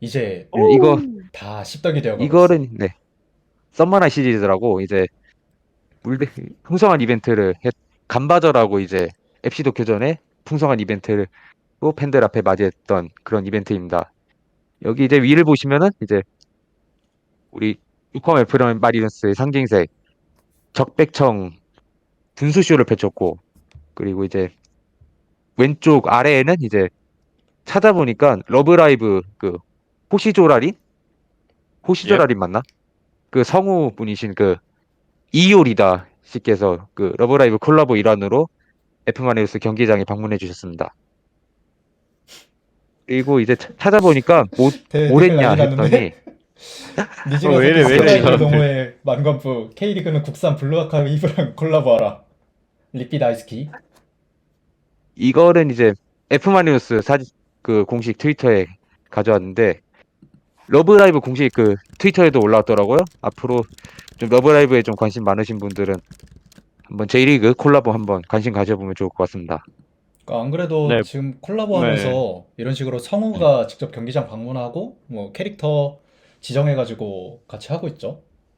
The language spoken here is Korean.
이제 네, 이거 다 십덕이 되어가고 있어. 이거는 네 썸머나 시리즈라고 이제 물대 풍성한 이벤트를 했, 간바저라고 이제 FC 도쿄전에 풍성한 이벤트를 또 팬들 앞에 맞이했던 그런 이벤트입니다. 여기 이제 위를 보시면은 이제 우리 유컴 에프런 마리너스의 상징색 적백청 분수쇼를 펼쳤고 그리고 이제 왼쪽 아래에는 이제 찾아보니까 러브라이브 그 호시조라린 호시조라린 맞나? 그 성우 분이신 그 이효리다 씨께서 그 러브라이브 콜라보 일환으로 F마리우스 경기장에 방문해 주셨습니다. 그리고 이제 차- 찾아보니까 뭐, 대- 뭘 댓글 했냐 난리 났는데? 했더니 니즈가 어, 왜 이래, 왜 이래, 스트라이크 저한테. 동호회 만관부 K리그는 국산 블루아카이브랑 콜라보하라. 리피드 아이스키. 이거는 이제 F마리우스 사진 그 공식 트위터에 가져왔는데 러브라이브 공식 그 트위터에도 올라왔더라고요. 앞으로 좀 러브라이브에 좀 관심 많으신 분들은 한번 J리그 콜라보 한번 관심 가져보면 좋을 것 같습니다. 그러니까 안 그래도 네. 지금 콜라보하면서 이런 식으로 성우가 직접 경기장 방문하고 뭐 캐릭터 지정해가지고 같이 하고 있죠.